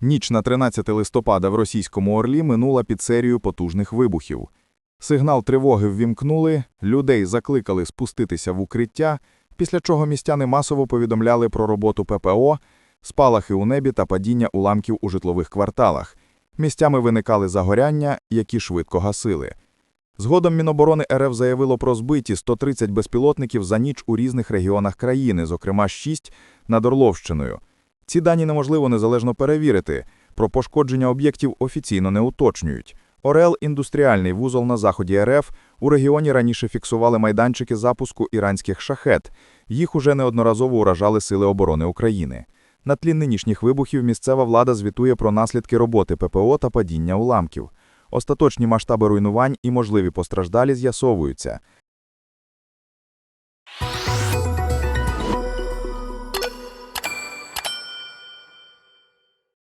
Ніч на 13 листопада в російському Орлі минула під серію потужних вибухів. Сигнал тривоги ввімкнули, людей закликали спуститися в укриття, після чого містяни масово повідомляли про роботу ППО, спалахи у небі та падіння уламків у житлових кварталах. Місцями виникали загоряння, які швидко гасили. Згодом Міноборони РФ заявило про збиті 130 безпілотників за ніч у різних регіонах країни, зокрема 6 над Орловщиною. Ці дані неможливо незалежно перевірити. Про пошкодження об'єктів офіційно не уточнюють. Орел – індустріальний вузол на заході РФ. У регіоні раніше фіксували майданчики запуску іранських шахет. Їх уже неодноразово уражали Сили оборони України. На тлі нинішніх вибухів місцева влада звітує про наслідки роботи ППО та падіння уламків. Остаточні масштаби руйнувань і можливі постраждалі з'ясовуються –